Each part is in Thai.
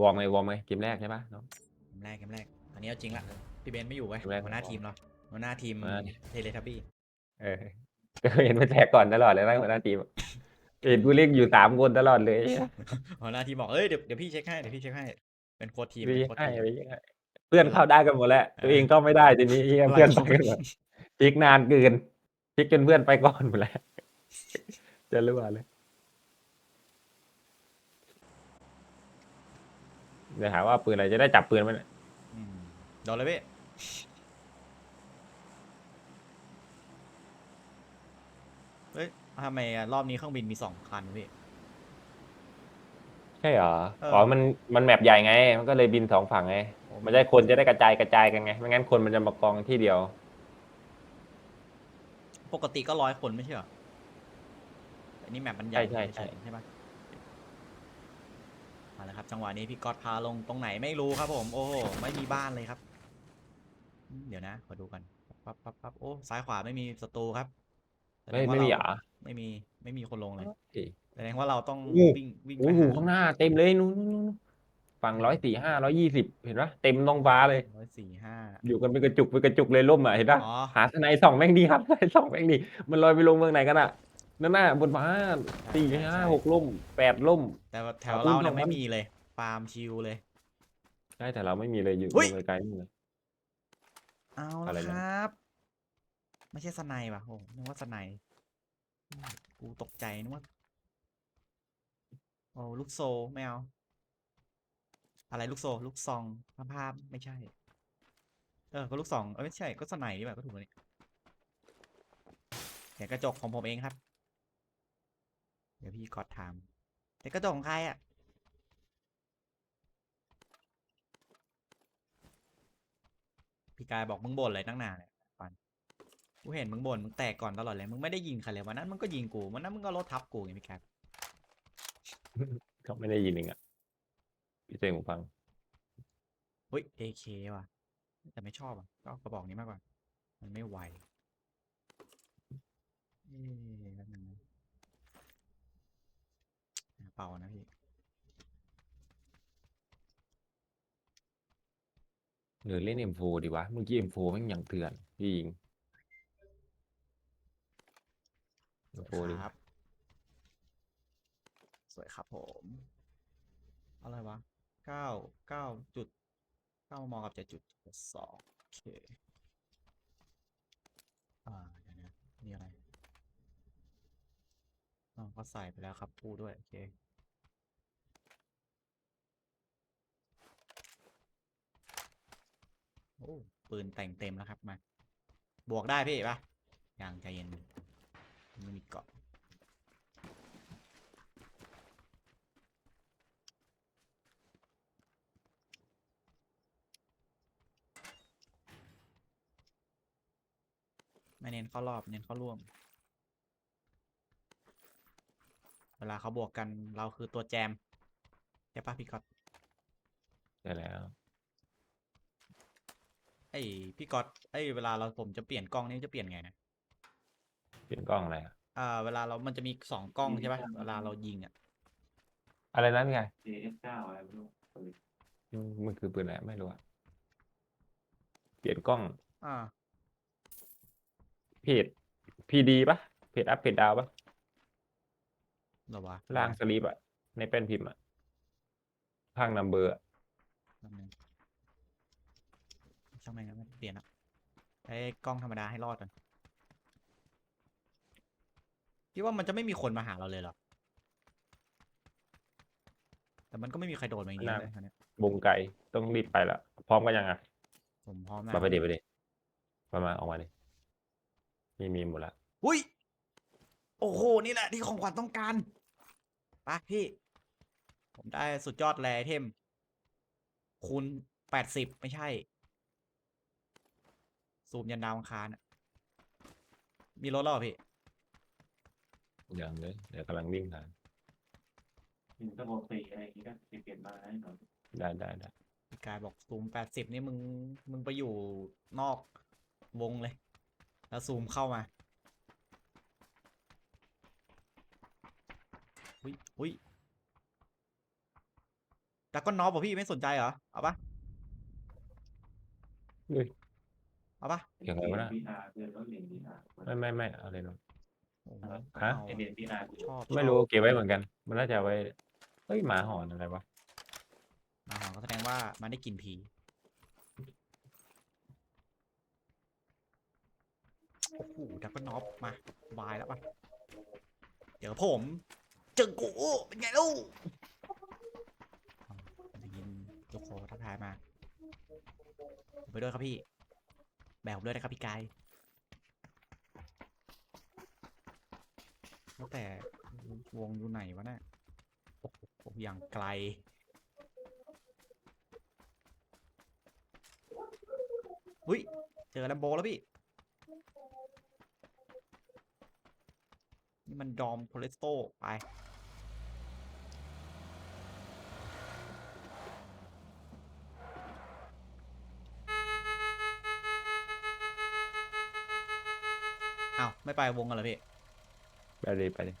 วอร์มไงวอร์มไงเกมแรกใช่ปะน้องเกมแรกเกมแรกตอนนี้เอาจริงละพี่เบนซ์ไม่อยู่ไว้ยเกมแรกหัวหน้าทีมเราหัวหน้าทีมหัวหน้าเทเลทับบี้เออก็เห็นมันแท็กก่อนตลอดเลยนะหัวหน้าทีมเห็นกูเรียกอยู่สามคนตลอดเลยหัวหน้าทีมบอกเอ้ยเดี๋ยวเดี๋ยวพี่เช็คให้เดี๋ยวพี่เช็คให้เป็นโค้ชทีมไม่เป็นโค้ชให้ทีมไม่ให้เพื่อนเข้าได้กันหมดแล้วเออตัวเองเข้าไม่ได้ทีนี้เหี้ยว่าเพื่อนไปกันหมดพลิกนานเกินพลิกจนเพื่อนไปก่อนหมดแล้วจะรู้ว่าเลย เดี๋ยวหาว่าปืนอะไรจะได้จับปืนมันอืมโดนเลยพี่เฮ้ยทำไมอะรอบนี้เครื่องบินมีสองคันพี่ ใช่เหรอเอออ๋ อ๋อมันมันแมปใหญ่ไง มันก็เลยบินสองฝั่งไงมันจะได้คนจะได้กระจายกระจายกันไงไม่งั้นคนมันจะมากองที่เดียว ปกติก็ร้อยคนไม่ใช่เหรอแต่นี่แมปมันใหญ่ใช่ใช่ใช่ปะ มาแล้วครับจังหวะนี้พี่ก๊อตพาลงตรงไหนไม่รู้ครับ ผมโอ้โหไม่มีบ้านเลยครับอืมเดี๋ยวนะขอดูกันปั๊บปั๊บปั๊บโอ้ซ้ายขวาไม่มีศัตรูครับแสดไม่งว่าไม่มีเราเหรอไม่มีไม่มีคนลงเลยเอ้ย แสดงว่าเราต้องโอ้วิ่งวิ่งโอ้ไปโหหาข้างหน้าเต็มเลยนู้นนู้นนู้นฝั่งร้อยสี่ห้าร้อยยี่สิบเห็นปะเต็มน้องฟ้าเลย ร้อยสี่ห้าอยู่กันเป็นกระจุกเป็นกระจุกเลยล่มอะเห็นปะอ๋อหาทนายส่องแม่งดีครับทนายส่องแม่งดี มันลอยไปลงเมืองไหนกันอะ นั่นน่ะบนฟ้าสี่ห้าหกล่มแปดล่ม แต่ว่าแถวขอบคุณเราเนี่ยครับไม่มีเลยฟาร์มชิลเลย ใช่แต่เราไม่มีเลยอยู่เฮ้ยลงไกลๆนี่เลยเอาอะไรละนะครับ ไม่ใช่สไนป์ว่ะโอ้นึกว่าสไนป์อืมกูตกใจนึกว่าโอ้ลูกโซไม่เอาอะไรลูกโซลูกซองภาพภาพไม่ใช่ เออก็ลูกซองเออไม่ใช่ก็สไนป์นี่แบบก็ถูกแล้วนี่เดี๋ยวกระจกของผมเองครับเดี๋ยวพี่กดถามเดี๋ยวกระจกของใครอะพี่กายบอกมึงบ่นอะไรตั้งนานเนี่ยปันกูเห็นมึงบ่นมึงแตกก่อนตลอดเลยมึงไม่ได้ยิงใครเลยวันนั้นมึงก็ยิงกูวันนั้นมึงก็รถทับกูไงพี่กายเขาไม่ได้ยินเองอะพี่เจงหูฟังเฮ้ย AK ว่ะ แต่ไม่ชอบอะก็เอากระบอกนี้มากกว่า มันไม่ไวเอ๊ะแป๊บนึงนะหา เป่านะพี่ หรือเล่น M4 ดีวะ เมื่อกี้ M4 แม่งยังเถื่อนพี่ยิง M4 ดีครับ สวยครับผม อะไรวะเก้าเก้าจุดเก้ามอกับเจ็ดจุดสองโอเค อ่าเดี๋ยวนะนี่อะไรอ๋อก็ใส่ไปแล้วครับพูดด้วย โอเค อ้ปืนแต่งเต็มแล้วครับมา บวกได้พี่ปะยังใจเย็นไม่มีเกาะไม่เน้นเข้ารอบเน้นเข้าร่วม เวลาเขาบวกกันเราคือตัวแจมใช่ปะพี่ก๊อตได้แล้ว อ้พี่ก๊อตไอ้เวลาเราผมจะเปลี่ยนกล้องนี่จะเปลี่ยนไงนะเปลี่ยนกล้องอะไรอะอ่า เวลาเรามันจะมีสองกล้องใช่ปะเวลาเรายิงอะอะไรนั้นไง JS9 อะไรไม่รู้อืมมันคือปืนอะไรไม่รู้อะเปลี่ยนกล้องอ่า เพจพีดีปะเพจอัพเพจดาวปะเหรอวะล่างสลีปอะในแป้นพิมพ์อะข้างนัมเบอร์แป๊บนึง ช่างแม่งนะไม่เปลี่ยนละไอ้กล้องธรรมดาให้รอดก่อนคิดว่ามันจะไม่มีคนมาหาเราเลยเหรอ แต่มันก็ไม่มีใครโดนมาอย่างนี้เลยคราวเนี้ยวงไกลต้องรีบไปละพร้อมกันยังอะผมพร้อมมาแล้วไปดิไปดิมามาออกมาดิมีมีหมดละอุ้ย โอ้โห นี่แหละที่ของขวัญต้องการไปะพี่ ผมได้สุดยอดแรไอเทม คูณแปดสิบไม่ใช่ ซูมยันดาวอังคารอะมีรถแล้วเหรอพี่ ยังเลยเดี๋ยวกำลังวิ่งผ่านมินก็ปกติอะไรอย่างงี้ก็เปลี่ยนมาให้หน่อยได้ได้ได้พี่กายบอกซูมแปดสิบนี่มึง มึงไปอยู่นอกวงเลย แล้วซูมเข้ามา อุ้ยอุ้ยดักก็น็อปป่ะพี่ไม่สนใจเหรอ เอาปะ เฮ้ยเอาปะอย่างไรวะน่ะพีอาร์เดือนแล้วเหรียญพีอาร์ไม่ไม่ไม่เอาเลยเนาะ โอ้โหฮะ เอาไอเหรียญพีอาร์ชอบไม่รู้เก็บไว้เหมือนกัน มันน่าจะเอาไว้เฮ้ยหมาหอนอะไรวะหมาหอนก็แสดงว่ามันได้กลินผีโอ้โหดักก็น็อปมาบายแล้วปะเดี๋ยวผมเจอกูเป็นไงลูกได้ยินลูกโคทักทายมา ไปด้วยครับพี่ แบกผมด้วยนะครับพี่กายแล้วแต่วงอยู่ไหนวะเนี่ยโอ้โหอย่างไกล อุ้ย เจอแลมโบแล้วพี่ นี่มันดอมโพเลสโตไป ไปวงกันเหรอพี่ ไปเลยไปเลย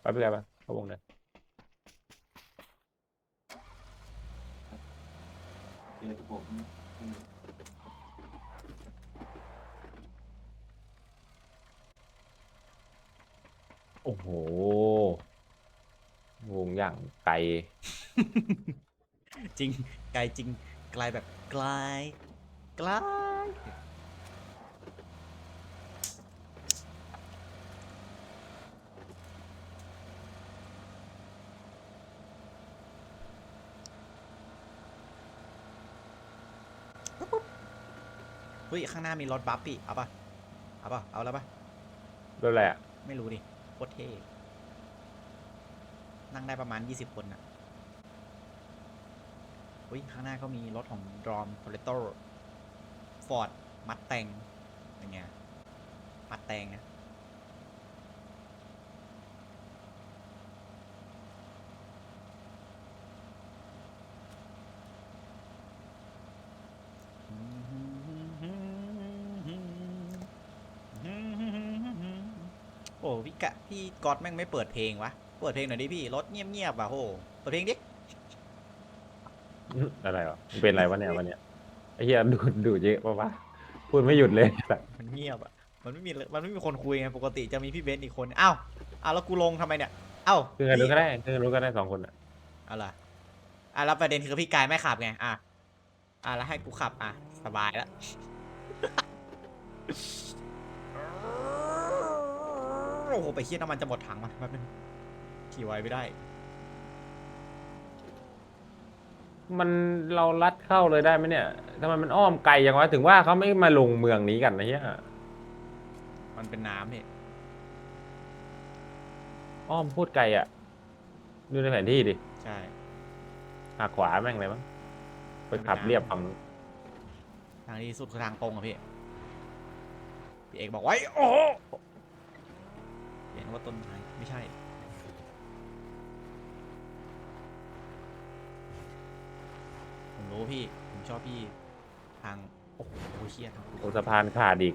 ไปไปเลยปะเข้าวงเลยเดือนผมโอ้โห วงอย่างไกล จริงไกลจริงไกลแบบไกลไกลเฮ้ย ข้างหน้ามีรถบัฟพี่ เอาปะเอาปะเอาแล้วปะด้วยแหละไม่รู้ดิโคตรเท่นั่งได้ประมาณ 20 คนน่ะ อุ้ยข้างหน้าก็มีรถของดรอมโ o เลโต้ฟอร์ดมัดแตงเป็นไงมัดแตงนะโอ้พี่กะพี่ก๊อตแม่งไม่เปิดเพลงวะ เปิดเพลงหน่อยดิพี่ รถเงียบๆว่ะโห เปิดเพลงดิ อะไรวะมันเป็นอะไรวะเนี่ยวันเนี้ยไอ้เหี้ยดูดดูดเยอะปะวะพูดไม่หยุดเลยมันเงียบอะ มันไม่มีเลยมันไม่มีคนคุยไงปกติจะมีพี่เบนซ์อีกคนอ้าวอ้าวแล้วกูลงทำไมเนี่ยเอ้าคือกันรู้พี่ก็ได้คือกันรู้ก็ได้สองคนอะเอาล่ะอะแล้วประเด็นคือพี่กายไม่ขับไงอะอะแล้วให้กูขับอะสบายแล้วโอ้โหไปเคี่ยน้ำมันจะหมดถังมาแป๊บนึงขี่ไวไม่ได้ มันเราลัดเข้าเลยได้ไหมเนี่ยทำไมมันอ้อมไกลอย่างวะถึงว่าเขาไม่มาลงเมืองนี้กันนะเฮียมันเป็นน้ำนี่อ้อมพูดไกลอะ ดูในแผนที่ดิใช่หักขวาแม่งเลยมั้งไปขับเรียบฝั่งนู้นทางที่สุดคือทางตรงอะพี่พี่เอกบอกไว้โอ้โหเห็นว่าต้นไม้ไม่ใช่ ผมรู้พี่ผมชอบพี่ทางโอ้โหเชี่ยทางโอ้สะพานขาดอีก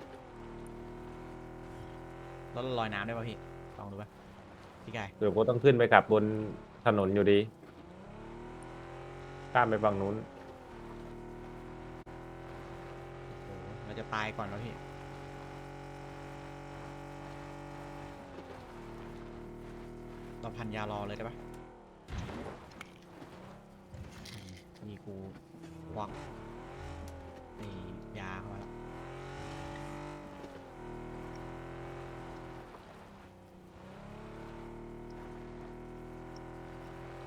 แล้วลอยน้ำได้ป่ะพี่ลองดูป่ะพี่กายเดี๋ยวกูต้องขึ้นไปขับบนถนนอยู่ดีข้ามไปฝั่งนู้นโอ้โหเราจะตายก่อนแล้วพี่เราพันยารอเลยได้ปะอืมนี่กูค วักนี่ยาเข้ามาแล้ว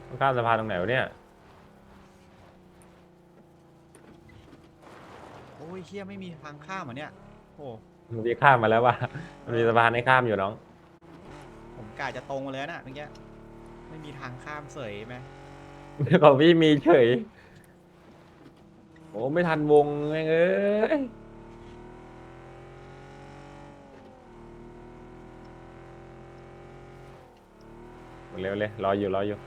ต้องข้ามสะพานตรงไหนวะเนี่ย โอ้ยเฮียไม่มีทางข้ามเหรอะเนี่ยโอ้มันมีข้ามมาแล้วว่ะมันมีสะพานให้ข้ามอยู่น้อง ผมกะจะตรงมาเลยนะเมื่อกี้ไม่มีทางข้ามเสยไหมของพี่มีเฉย โอ้ไม่ทันวงแม่งเอ้ยเร็วเลยรออยู่รออยู่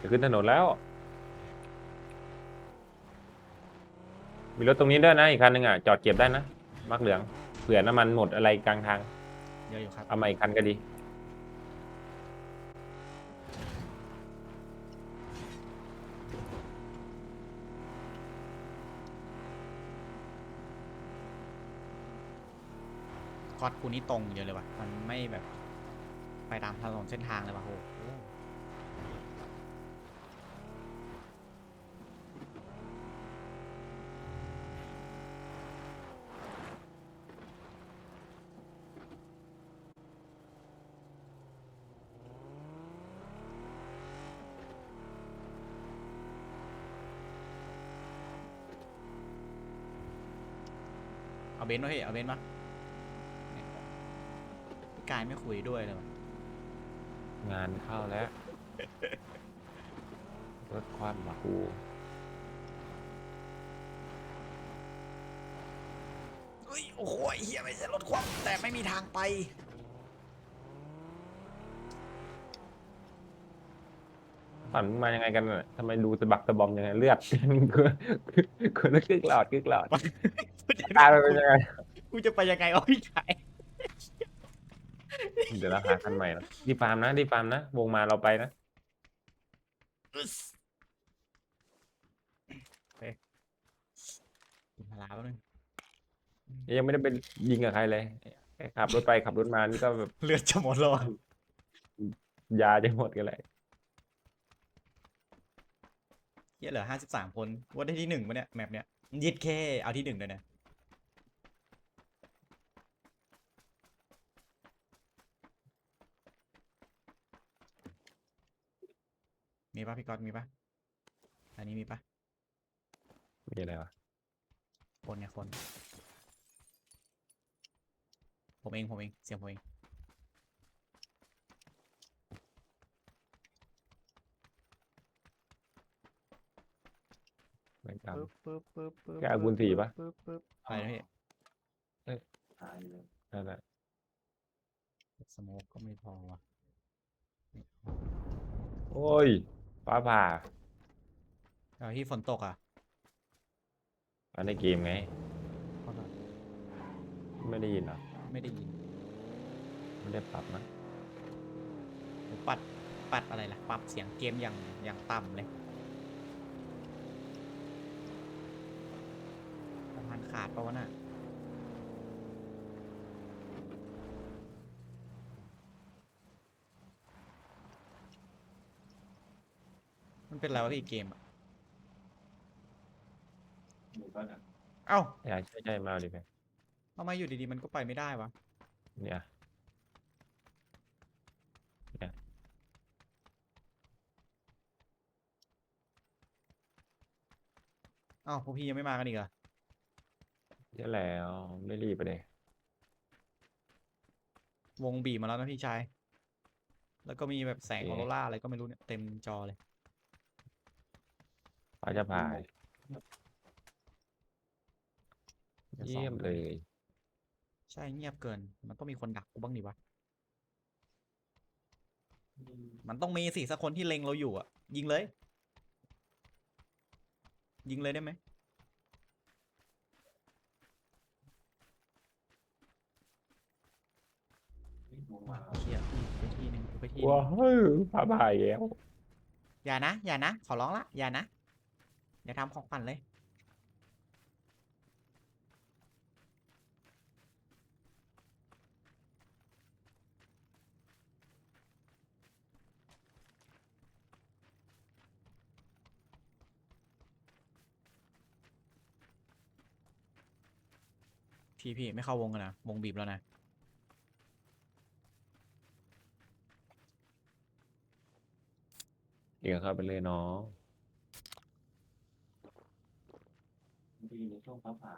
จะขึ้นถนนแล้ว มีรถตรงนี้ด้วยนะ อีกคันหนึ่งอะ จอดเก็บได้นะมักเหลือง เผื่อน้ำมันหมดอะไรกลางทาง เยอะอยู่ครับ เอามาอีกคันก็ดีกอดคูนี้ตรงเยอะเลยว่ะ มันไม่แบบ ไปตามถนนเส้นทางเลยว่ะโห เอาเบนซ์มาพี่เอาเบนซ์มาพี่กายไม่คุยด้วยเลยวะงานเข้าแล้วรถควันมาคูเฮ้ยโอ้โหไอ้เฮียไม่ใช่รถคว่ำแต่ไม่มีทางไป ฝันมึงมายังไงกันน่ะทำไมดูสะบักสะบอมยังไงเลือดคนคนละกึกหลอดกึกหลอดตาเป็นยังไงกูจะไปยังไงอ๋อพี่กายเดี๋ยวเราหาคันใหม่นะดีฟาร์มนะดีฟาร์มนะวงมาเราไปนะอึ๊สโอเคกินพาราแป๊บนึงยังไม่ได้เป็นยิงกับใครเลยแค่ขับรถไปขับรถมานี่ก็แบบเลือดจะหมดแล้วอะยาจะหมดกันเลย เฮียเหลือห้าสิบสามคนว่าได้ที่หนึ่งปะเนี่ยแมปเนี้ยยิดแค่เอาที่หนึ่งเลยนะมีปะพี่ก๊อตมีปะอันนี้มีปะมีอะไรวะคนเนี่ยคน ผมเองผมเองเสียงผมเอง จปึ๊บปึ๊บปึ๊บปึ๊บแกเอาคูณสี่ปะ ปึ๊บปึ๊บอะไรนะพี่หายเลยำนั่นแหละสโมกก็ไม่พอวะโอ้ยฟ้าผ่าเอาที่ฝนตกอะอันในเกมไงขอโทษไม่ได้ยินเหรอไม่ได้ยินไม่ได้ปรับนะ ผมปัดปัดอะไรล่ะ ปรับเสียงเกมอย่างอย่างต่ำเลยสะพาน ขาดปะวะน่ะมันเป็นอะไรวะพี่เกมอะหมู่บ้านอะเอ้าใช่ใช่ใช่มาเอาดิไปทำไมอยู่ดีๆมันก็ไปไม่ได้วะเนี่ยเอ้าพวกพี่ยังไม่มากันอีกเหรอ เยอะแล้วไม่รีบไปเลยวงบีบมาแล้วนะพี่ชาย แล้วก็มีแบบแสงอโออเคโรราอะไรก็ไม่รู้เนี่ยเต็มจอเลย ฟ้าจะผ่าดี๋วส่องเยี่ยมดูเลย ใช่เงียบเกิน มันต้องมีคนดักกูบ้างดิวะ มันต้องมีสิสักคนที่เล็งเราอยู่อะ ยิงเลย ยิงเลยได้ไหม ลงมาเชียพี่ไปที่หนึ่งไปที่หว้านึ่งวฟ้าผ่าอีกแล้วอย่านะ อย่านะ ขอร้องละ อย่านะ อย่าทำของปั่นเลยพี่พี่ไม่เข้าวงกันนะ วงบีบแล้วนะ เดี๋ ยวเข้าไปเลยน้องดีในช่วงฟ้าผ่า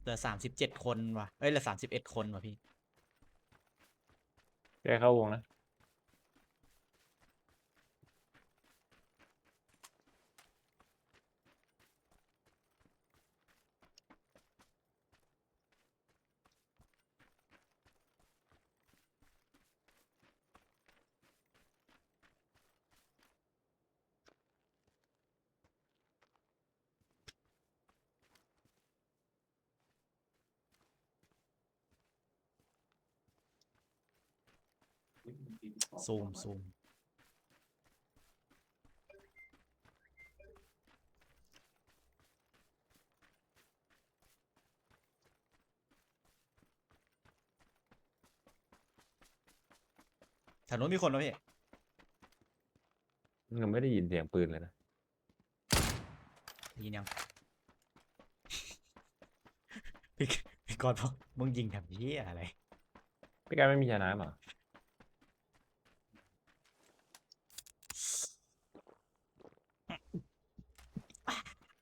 เหลือสามสิบเจ็ดคนว่ะ เอ้ยเหลือสามสิบเอ็ดคนว่ะพี่ แกเข้าวงนะ ซูมซูมแถวนู้นมีคนนะพี่ ยังไม่ได้ยินเสียงปืนเลยนะได้ยินยัง พี่พี่กอนบอกมึงยิงทำเหี้ยอะไร พี่กายไม่มีชนะหรอ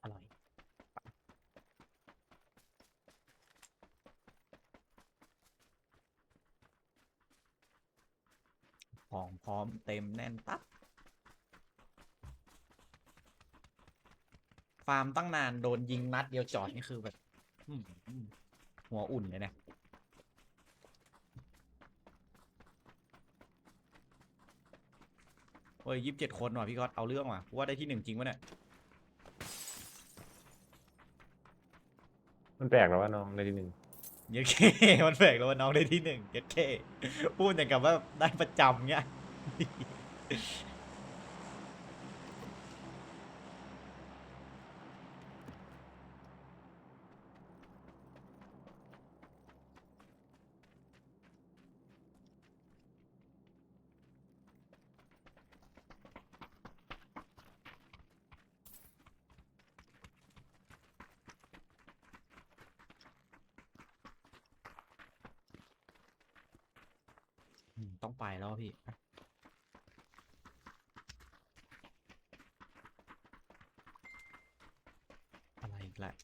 อร่อย ของพร้อมเต็ม แน่นตับฟาร์มตั้งนานโดนยิงนัดเดียวจอดนี่คือแบบอื้อหือหัวอุ่นเลยนะเฮ้ยยี่สิบเจ็ดคนว่ะพี่ก๊อตเอาเรื่องว่ะกูว่าได้ที่หนึ่งจริงปะเนี่ยมันแปลกแล้วว่าน้องในที่หนึ่งเย็ดเคมันแปลกแล้วว่าน้องได้ที่หนึ่งเย็ดเคพูดอย่างกับว่าได้ประจำเงี้ย อืมต้องไปแล้วพี่อะไรอีกแหละ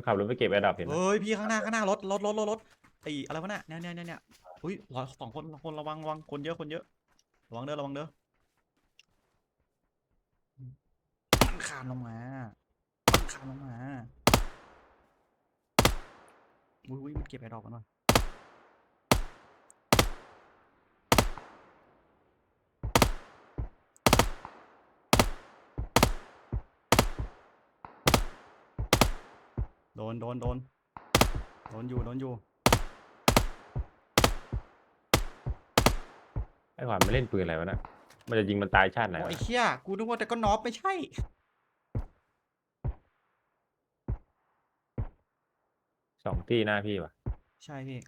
มันขับรถไปเก็บแอร์ดับเห็นไหมเฮ้ยพี่ข้างหน้าข้างหน้ารถรถรถรถรถไอ้อะไรวะเนี่ยเนี่ยเนี่ยเนี่ยเนี่ยอุ้ยร้อยสองคนคนระวังระวังคนเยอะคนเยอะระวังเด้อระวังเด้อขันคานลงมาขันคานลงมาอุ้ยอุ้ยมันเก็บไอ้ดับกันหน่อย โดน โดน โดน โดนอยู่ โดนอยู่ ไอ้ขวานไม่เล่นปืนอะไรวะนะมันจะยิงมันตายชาติไหนโอ้วะไอ้เหี้ย กูนึกว่าแต่ก็น็อปไม่ใช่ สองตีหน้าพี่วะใช่พี่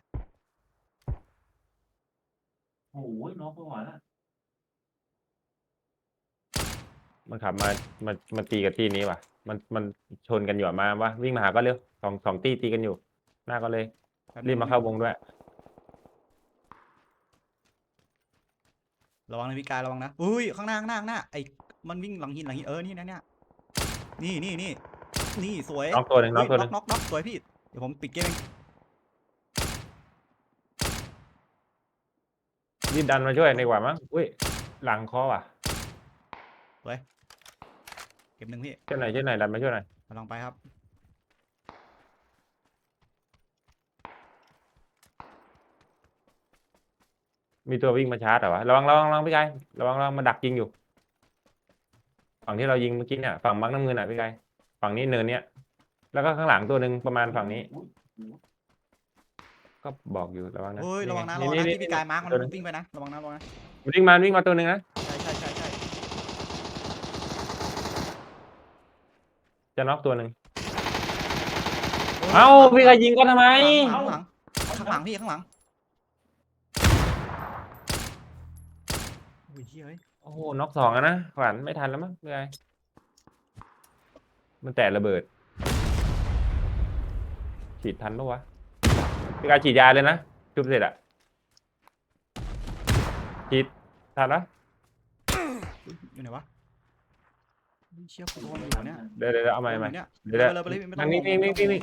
โอ้โหน้องก็หวานละ มันขับมามามาตีกับตีนี้วะมันมันชนกันอยู่อะมาว่าวิ่งมาหาก็เร็วสองสองตีตีกันอยู่ หน้าก็เลยแป๊บรีบนึงมาเข้าวงด้วย ระวังนะพี่กายระวังนะ อุ้ยข้างหน้าข้างหน้าข้างหน้าไอ้มันวิ่งหลังหินหลังหินเออนี่นะเนี่ยนี่นี่นี่นี่สวยน้องตัวหนึ่งน้องเฮ้ยตัวหนึ่ง น็อกน็อกสวยพี่เดี๋ยวผมปิดเกมเองรีบดันมาช่วยดีกว่ามั้งอุ้ยหลังคอว่ะเก็บหนึ่งพี่ช่วยหน่อยช่วยหน่อยดันมาช่วยหน่อยกำลังไปครับ มีตัววิ่งมาชาร์จเหรอวะระวังระวังระวังพี่กายระวังระวังมาดักยิงอยู่ ฝั่งที่เรายิงเมื่อกี้เนี่ยฝั่งมักน้ำเงินอะพี่กายฝั่งนี้เนินเนี้ยแล้วก็ข้างหลังตัวหนึ่งประมาณฝั่งนี้อุ๊ยโอ้โหก็บอกอยู่ระวังนะเฮ้ยระวังนะระไวังนะที่พี่กายมาร์กมันตัวหนึ่งวิ่งไปนะระวังนะระวังนะมันวิ่งมาวิ่งมาตัวหนึ่งนะ ใช่ใช่ใช่ใช่ จะน็อกตัวหนึ่งฮ้ยเอ้าพี่กายยิงก็ทำไมข้างหลังข้างหลังข้างหลังพี่ข้างหลังโอ้ยเฮ้ยเฮ้ยโอ้โหน็อกสองอะนะขวัญไม่ทันแล้วมั้งพี่กายมันแตะระเบิด ฉีดทันปะวะพี่กายฉีดยาเลยนะจุบเสร็จอะฉีดทันนะอุ๊ยอยู่ไหนวะ เฮ้ยเชี่ยกูโดนอยู่เนี่ยเดี๋ยวเดี๋ยวเดี๋ยวเอาใหม่โดนใหม่อยู่เนี่ยเดี๋ยวเดี๋ยวไปเลยไปเลยไม่ต้อนั่งงห่นิ่วงงนิ่งไม่นิ่งต้องนิ่งห่วง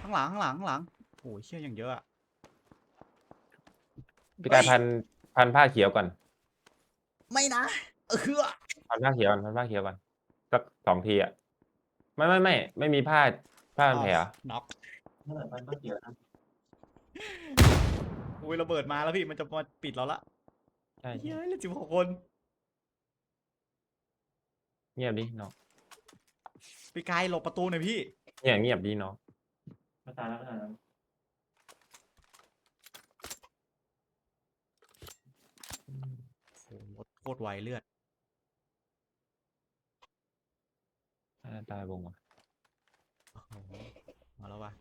ข้างหลังข้างหลังข้างหลังโอ้ยเชี่ยอย่างเยอะอะพี่กายพันพันผ้าเขียวก่อนไม่นะเออพันผ้าเขียวก่อนพันผ้าเขียวก่อนสักสองทีอะไม่ไม่ไม่ไม่มีผ้าผ้าพันแผลเหรอน็อกเมื่อไหร่มันก็เกี่ยวนะอุ้ยระเบิดมาแล้วพี่มันจะมาปิดเราละใช่เฮ้ยเหลือสิบหกคน เงียบดิน้องพี่กายหลบประตูหน่อยพี่เนี่ยเงียบดีเนาะก็ตายแล้วก็ตายแล้วโอ้โหรถโคตรไวเลือดอ่าตายวงว่ะโอ้โหมาแล้ววะ